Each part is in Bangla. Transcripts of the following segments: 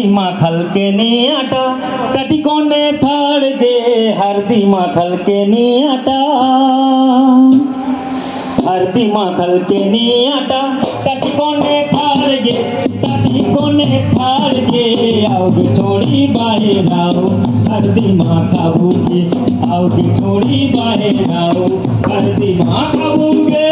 हरदी माखल के नी आटा। कटी कोने थाड़ गे हरदी माखल के नी आटा। हरदी माखल के नी आटा। कटी कोने थाड़ गे कटी कोने थाड़ गे आओ बिछोड़ी बाहे राओ हरदी माँ खाबूगे आओ बिछोड़ी बाहे राओ हरदी माँ खाबूगे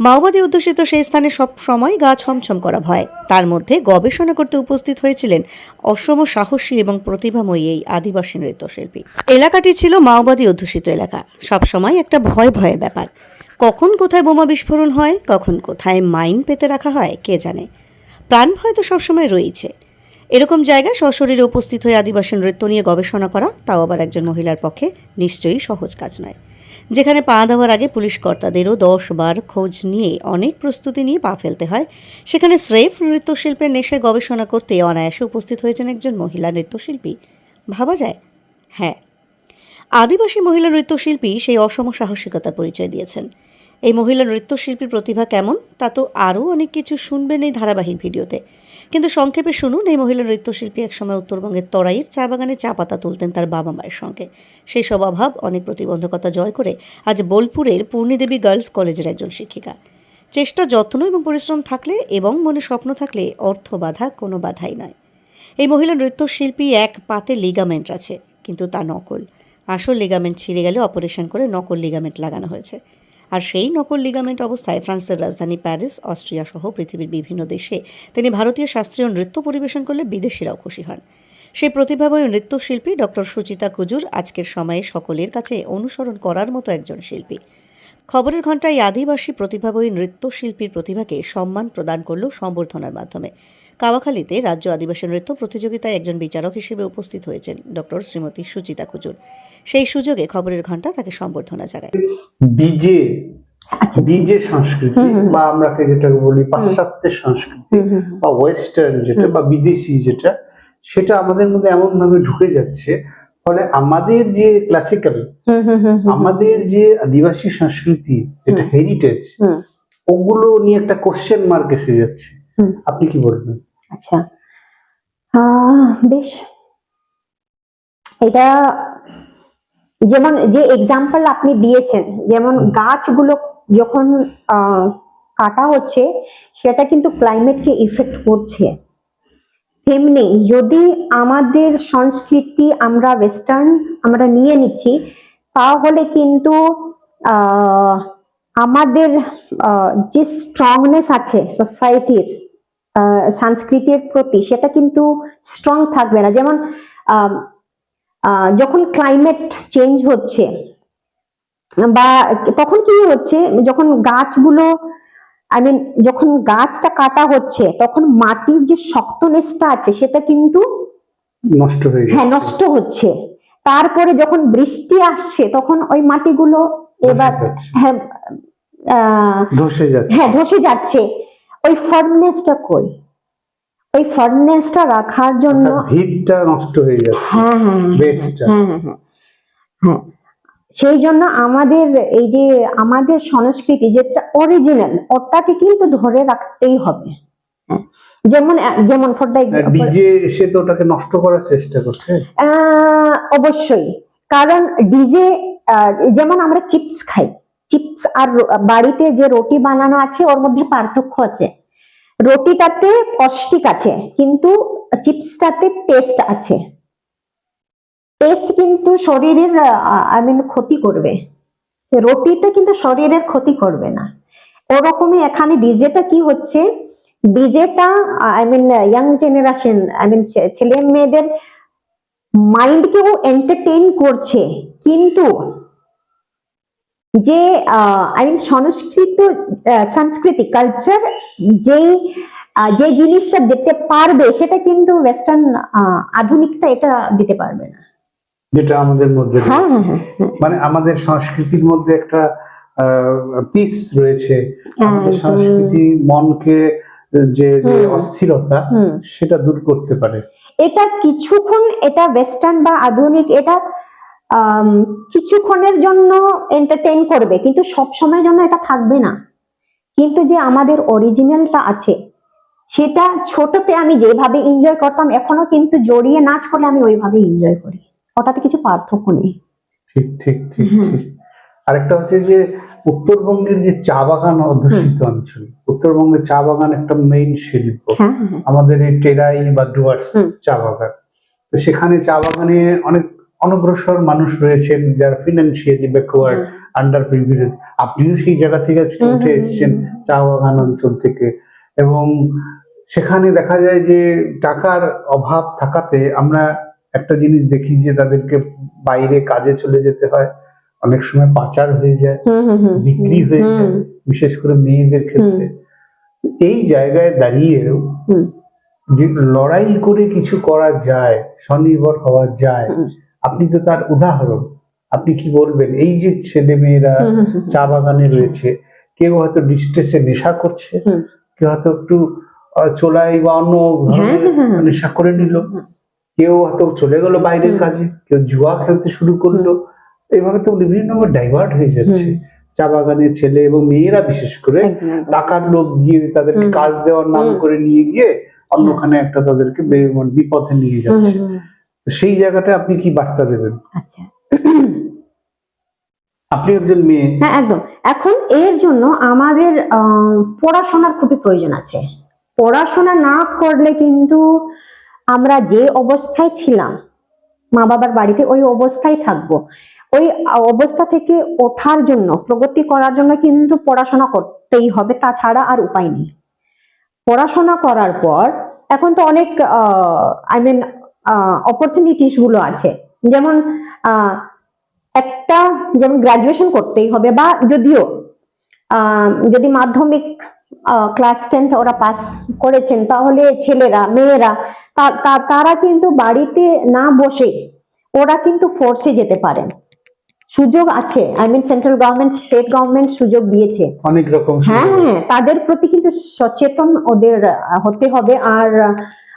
মাওবাদী অধ্যুষিত সেই স্থানে সব সময় গা ছমছম করা ভয়। তার মধ্যে গবেষণা করতে উপস্থিত হয়েছিলেন অসম সাহসী এবং প্রতিভাময়ী এই আদিবাসী নৃত্যশিল্পী। এলাকাটি ছিল মাওবাদী অধ্যুষিত এলাকা। সবসময় একটা ভয় ভয়ের ব্যাপার। কখন কোথায় বোমা বিস্ফোরণ হয়, কখন কোথায় মাইন পেতে রাখা হয়, কে জানে? প্রাণ ভয় তো সবসময় রয়েছে এরকম জায়গায় সশরীরে উপস্থিত হয়ে আদিবাসী নৃত্য নিয়ে গবেষণা করা, তাও আবার একজন মহিলার পক্ষে নিশ্চয়ই সহজ কাজ নয়। যেখানে পা দেওয়ার আগে পুলিশ কর্তাদেরও দশ বার খোঁজ নিয়ে অনেক প্রস্তুতি নিয়ে পা ফেলতে হয়। সেখানে স্রেফ নৃত্যশিল্পের নেশায় গবেষণা করতে অনায়াসে উপস্থিত হয়েছেন একজন মহিলা নৃত্যশিল্পী। ভাবা যায়? হ্যাঁ। আদিবাসী মহিলা নৃত্যশিল্পী সেই অসম সাহসিকতার পরিচয় দিয়েছেন। এই মহিলা নৃত্যশিল্পীর প্রতিভা কেমন তা তো আরও অনেক কিছু শুনবেন এই ধারাবাহিক ভিডিওতে। কিন্তু সংক্ষেপে শুনুন, এই মহিলা নৃত্যশিল্পী একসময় উত্তরবঙ্গের তরাইয়ের চা বাগানে চা পাতা তুলতেন তার বাবা মায়ের সঙ্গে। সেই সব অভাব অনেক প্রতিবন্ধকতা জয় করে আজ বোলপুরের পূর্ণিদেবী গার্লস কলেজের একজন শিক্ষিকা। চেষ্টা, যত্ন এবং পরিশ্রম থাকলে এবং মনে স্বপ্ন থাকলে অর্থ বাধা কোনো বাধাই নয়। এই মহিলা নৃত্যশিল্পী এক পাতে লিগামেন্ট আছে, কিন্তু তা নকল। আসল লিগামেন্ট ছিঁড়ে গেলে অপারেশন করে নকল লিগামেন্ট লাগানো হয়েছে। আর সেই নকল লিগামেন্ট অবস্থায় ফ্রান্সের রাজধানী প্যারিস, অস্ট্রিয়া সহ পৃথিবীর বিভিন্ন দেশে তিনি ভারতীয় শাস্ত্রীয় নৃত্য পরিবেশন করলে বিদেশিরাও খুশি হন। সেই প্রতিভাময় নৃত্যশিল্পী ডক্টর সুচিতা কুজুর আজকের সময়ে সকলের কাছে অনুসরণ করার মতো একজন শিল্পী। খবরের ঘণ্টায় আদিবাসী প্রতিভাবয়ী নৃত্যশিল্পীর প্রতিভাকে সম্মান প্রদান করল সম্বর্ধনার মাধ্যমে। কাওয়াখালীতে রাজ্য আদিবাসী নৃত্য প্রতিযোগিতায় একজন বিচারক হিসেবে উপস্থিত হয়েছেন ডক্টর শ্রীমতী সুচিতা কুজুর। সেই সুযোগে খবরের ঘণ্টা তাকে সম্বর্ধনা জানায়। ডিজে ডিজে সংস্কৃতি বা আমরাকে যেটা বলি পাশ্চাত্যের সংস্কৃতি বা ওয়েস্টার্ন যেটা বা বিদেশি যেটা সেটা আমাদের মধ্যে এমন ভাবে ঢুকে যাচ্ছে ফলে আমাদের যে ক্লাসিক্যাল আমাদের যে আদিবাসী সংস্কৃতি যেটা হেরিটেজ ওগুলো নিয়ে একটা কোশ্চেন মার্ক এসে যাচ্ছে। আপনি কি বলবেন? আচ্ছা। বেশ। এটা যেমন যে এক্সাম্পল আপনি দিয়েছেন যেমন গাছগুলো যখন কাটা হচ্ছে সেটা কিন্তু ক্লাইমেটকে ইফেক্ট করছে। তেমনি যদি আমাদের সংস্কৃতি আমরা ওয়েস্টার্ন আমরা নিয়ে নিচ্ছি তাহলে কিন্তু আমাদের যে স্ট্রংনেস আছে সোসাইটির সংস্কৃতির প্রতি সেটা কিন্তু স্ট্রং থাকবে না। যেমন যখন ক্লাইমেট চেঞ্জ হচ্ছে বা তখন কি হচ্ছে যখন গাছগুলো আই মিন যখন গাছটা কাটা হচ্ছে তখন মাটির যে শক্তনেসটা আছে সেটা কিন্তু নষ্ট হয়ে হ্যাঁ নষ্ট হচ্ছে। তারপরে যখন বৃষ্টি আসছে তখন ওই মাটিগুলো এবার হ্যাঁ আহ, ধসে যাচ্ছে। হ্যাঁ ধসে যাচ্ছে। ওই ফার্মনেসটা কই? ওই ফার্মনেসটা রাখার জন্য ভিতটা নষ্ট হয়ে যাচ্ছে হ্যাঁ হ্যাঁ হ্যাঁ, বেসটা হ্যাঁ হ্যাঁ হ্যাঁ হ্যাঁ। সেই জন্য আমাদের এই যে আমাদের সংস্কৃতি যেটা অরিজিনাল ওটাকে কিন্তু ধরে রাখতেই হবে। হ্যাঁ। যেমন যেমন ফর দ্য ডিজে এসে তো ওটাকে নষ্ট করার চেষ্টা করছে? অবশ্যই। কারণ ডিজে যেমন আমরা চিপস খাই চিপস আর বাড়িতে যে রুটি বানানো আছে, ওর মধ্যে পার্থক্য আছে। রুটিটাতে পৌষ্টিক আছে, কিন্তু চিপসটাতে টেস্ট আছে। টেস্ট কিন্তু শরীরের আই মিন ক্ষতি করবে। রুটিতে কিন্তু শরীরের ক্ষতি করবে না। ওরকমই এখানে ডিজেটা কি হচ্ছে? ডিজেটা I mean young generation I mean ছেলে মেয়েদের মাইন্ডকেও এন্টারটেইন করছে। কিন্তু যে আই মিন সংস্কৃত সংস্কৃতি কালচার যেই যে জিনিসটা দিতে পারবে সেটা কিন্তু ওয়েস্টার্ন আধুনিকটা এটা দিতে পারবে না। যেটা আমাদের মধ্যে হ্যাঁ। হ্যাঁ হ্যাঁ মানে আমাদের সংস্কৃতির মধ্যে একটা পিস রয়েছে। আমাদের সংস্কৃতি মনকে যে যে অস্থিরতা সেটা দূর করতে পারে। এটা কিছুক্ষণ এটা ওয়েস্টার্ন বা আধুনিক এটা কিছুক্ষণের জন্য এন্টারটেইন করবে কিন্তু সব সময়ের জন্য এটা থাকবে না। কিন্তু যে আমাদের অরিজিনালটা আছে সেটা ছোটতে আমি যেভাবে এনজয় করতাম এখনও কিন্তু জড়িয়ে নাচ করলে আমি ওইভাবে এনজয় করি। ওটাতে কিছু পার্থক্য নেই। ঠিক ঠিক ঠিক ঠিক। আরেকটা হচ্ছে যে উত্তরবঙ্গের যে চা বাগান অধ্যুষিত অঞ্চল উত্তরবঙ্গের চা বাগান একটা মেইন শিল্প। হ্যাঁ হ্যাঁ হ্যাঁ। আমাদের এই টেরাই বা ডুয়ার্স চা বাগান। তো সেখানে চা বাগানে অনেক অনগ্রসর মানুষ রয়েছেন যারা ফিনান্সিয়ালি ব্যাকওয়ার্ড আন্ডার প্রিভিলেজ আপনিও সেই জায়গা থেকে আজকে উঠে এসেছেন। চা বাগান অঞ্চল থেকে। এবং সেখানে দেখা যায় যে টাকার অভাব থাকাতে আমরা একটা জিনিস দেখি যে তাদেরকে বাইরে কাজে চলে যেতে হয়। অনেক সময় পাচার হয়ে যায় বিক্রি হয়ে যায় বিশেষ করে মেয়েদের ক্ষেত্রে। এই জায়গায় দাঁড়িয়েও যে লড়াই করে কিছু করা যায় স্বনির্ভর হওয়া যায়। আপনি তো তার উদাহরণ। আপনি কি বলবেন? এই যে ছেলে মেয়েরা। চা বাগানে রয়েছে কেউ হয়তো ডিস্ট্রেসে নেশা করছে কেউ হয়তো একটু চোলাই বা অন্য ধরনের হ্যাঁ, হ্যাঁ, হ্যাঁ। নেশা করে নিল। কেউ হয়তো চলে গেল বাইরের কাজে কেউ জুয়া খেলতে শুরু করল। এইভাবে তো বিভিন্ন ডাইভার্ট হয়ে যাচ্ছে। চা বাগানের ছেলে এবং মেয়েরা বিশেষ করে। টাকার লোক গিয়ে তাদেরকে কাজ দেওয়ার নাম করে নিয়ে গিয়ে অন্যখানে একটা তাদেরকে মানে বিপথে নিয়ে যাচ্ছে। সেই জায়গাটা আপনি কি বার্তা দেবেন? আচ্ছা। আপনি একজন মেয়ে। হ্যাঁ একদম। এখন এর জন্য আমাদের আহ, পড়াশোনার খুবই প্রয়োজন আছে। পড়াশোনা না করলে কিন্তু আমরা যে অবস্থায় ছিলাম মা বাবার বাড়িতে ওই অবস্থায় থাকব। ওই অবস্থা থেকে ওঠার জন্য প্রগতি করার জন্য কিন্তু পড়াশোনা করতেই হবে তাছাড়া আর উপায় নেই। পড়াশোনা করার পর এখন তো অনেক আই মিন অপরচুনিটিসগুলো আছে। যেমন একটা যেমন গ্রাজুয়েশন করতেই হবে বা যদিও যদি মাধ্যমিক ক্লাস টেন্থ ওরা পাস করেছেন তাহলে ছেলেরা মেয়েরা তারা কিন্তু বাড়িতে না বসে ওরা কিন্তু ফোর্সে যেতে পারেন। সুযোগ আছে I mean central government state government সুযোগ দিয়েছে। অনেক রকম হ্যাঁ হ্যাঁ তাদের প্রতি কিন্তু সচেতন ওদের হতে হবে। আর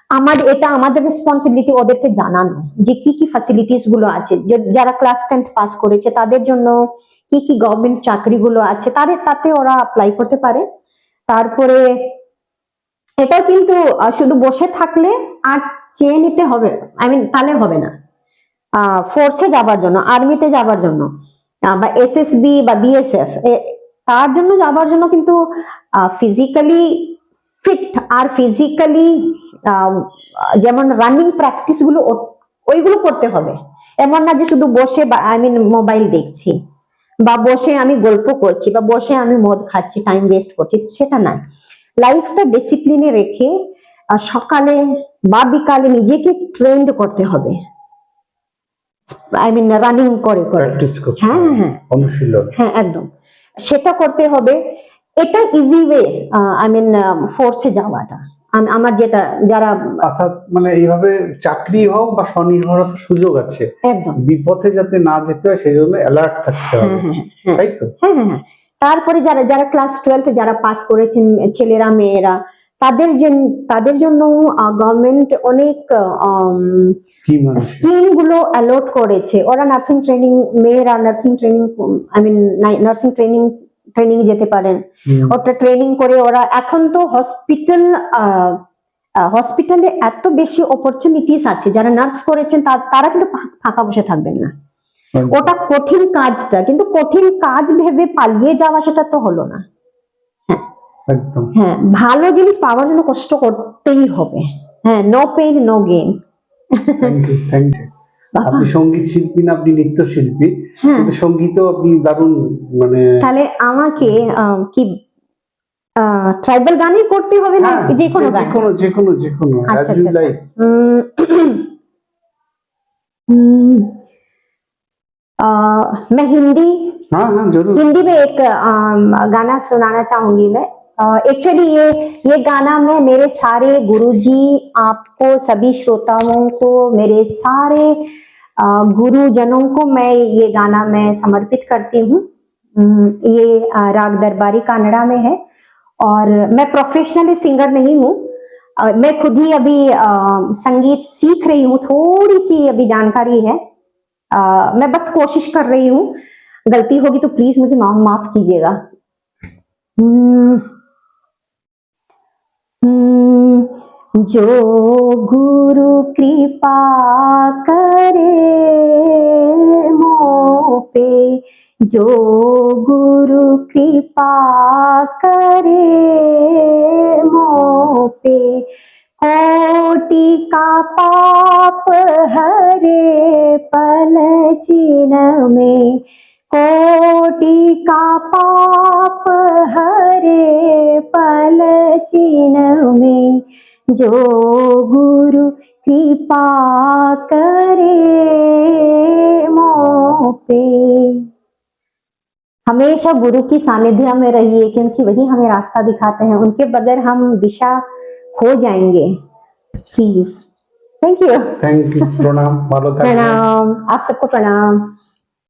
আহ, আমাদের এটা আমাদের রেসপন্সিবিলিটি ওদেরকে জানানো যে কি কি ফ্যাসিলিটিসগুলো আছে। যারা ক্লাস টেন্থ পাস করেছে তাদের জন্য কি কি গভর্নমেন্ট চাকরিগুলো আছে তাদের তাতে ওরা অ্যাপ্লাই করতে পারে। তারপরে এটা কিন্তু শুধু বসে থাকলে আর চেয়ে নিতে হবে আই মিন তাহলে হবে না। ফোর্সে যাবার জন্য আর্মিতে যাবার জন্য বা এসএসবি বা বিএসএফ তার জন্য যাবার জন্য কিন্তু ফিজিক্যালি ফিট আর ফিজিক্যালি যেমন রানিং প্র্যাকটিসগুলো ওইগুলো করতে হবে। এমন না যে শুধু বসে আই মিন মোবাইল দেখছি বা বসে আমি গল্প করছি বা বসে আমি মদ খাচ্ছি টাইম ওয়েস্ট করছি সেটা নাই লাইফটা ডিসিপ্লিনে রেখে সকালে বা বিকালে নিজেকে ট্রেন্ড করতে হবে। আই মিন রানিং করে করে। হ্যাঁ হ্যাঁ অনুশীলন। হ্যাঁ একদম। সেটা করতে হবে। এটা ইজি ওয়ে আই মিন ফোর্সে যাওয়াটা। আমার যেটা যারা অর্থাৎ মানে এইভাবে চাকরি হোক বা স্বনির্ভরতার সুযোগ আছে বিপথে যাতে না যেতে হয় সেই জন্য অ্যালার্ট থাকতে হ্যাঁ হবে। হ্যাঁ হ্যাঁ তাই তো। তারপরে যারা যারা ক্লাস টুয়েলথে যারা পাস করেছেন ছেলেরা মেয়েরা তাদের জন্য তাদের জন্য গভর্নমেন্ট অনেক স্কিম স্কিমগুলো অ্যালট করেছে। ওরা নার্সিং ট্রেনিং মেয়েরা nursing training I mean nursing training training যেতে পারেন। ওটা ট্রেনিং করে ওরা এখন তো হসপিটাল হসপিটালে এত বেশি অপরচুনিটিস আছে। যারা নার্স করেছেন তারা কিন্তু ফাঁকা বসে থাকবেন না। ওটা কঠিন কাজটা কিন্তু কঠিন কাজ ভেবে পালিয়ে যাওয়া সেটা তো হলো না। একদম। হ্যাঁ ভালো জিনিস পাওয়ার জন্য কষ্ট করতেই হবে। হ্যাঁ no pain no gain thank you আপনি সঙ্গীত শিল্পী না আপনি নৃত্য শিল্পী হ্যাঁ কিন্তু সঙ্গীতও আপনি দারুণ মানে তাহলে আমাকে আহ, কি ট্রাইবাল গানই করতে হবে না হ্যাঁ, যে কোনো যে গান কোনো যে কোনো যে কোনো আচ্ছা, অ্যাজ ইউ আচ্ছা, লাইক উম, উম, আহ, मैं हिंदी हाँ हाँ जरूर हिंदी में एक अम, गाना सुनाना चाहूंगी मैं एक्चुअली ये ये गाना मैं मेरे सारे गुरुजी, आपको, सभी श्रोताओं को, मेरे सारे गुरुजनों को मैं ये गाना मैं समर्पित करती हूँ। ये राग दरबारी कानड़ा में है और मैं प्रोफेशनली सिंगर नहीं हूँ। मैं खुद ही अभी संगीत सीख रही हूँ, थोड़ी सी अभी जानकारी है। मैं बस कोशिश कर रही हूँ। गलती होगी तो प्लीज़ मुझे माफ़ कीजिएगा। जो गुरु कृपा करे मोह पे, जो गुरु कृपा करे मोह पे, कोटि का पाप हरे पल छिन में कोटि का पाप हरे पल चीन में जो गुरु कृपा करे मोपे हमेशा गुरु की सानिध्य में रहिए क्योंकि वही हमें रास्ता दिखाते हैं। उनके बगैर हम दिशा खो जाएँगे। Please thank you thank you प्रणाम प्रणाम। आप सबको प्रणाम।